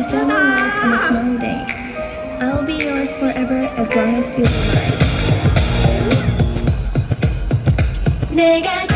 I fell in love on a snowy day. I'll be yours forever as long as you live.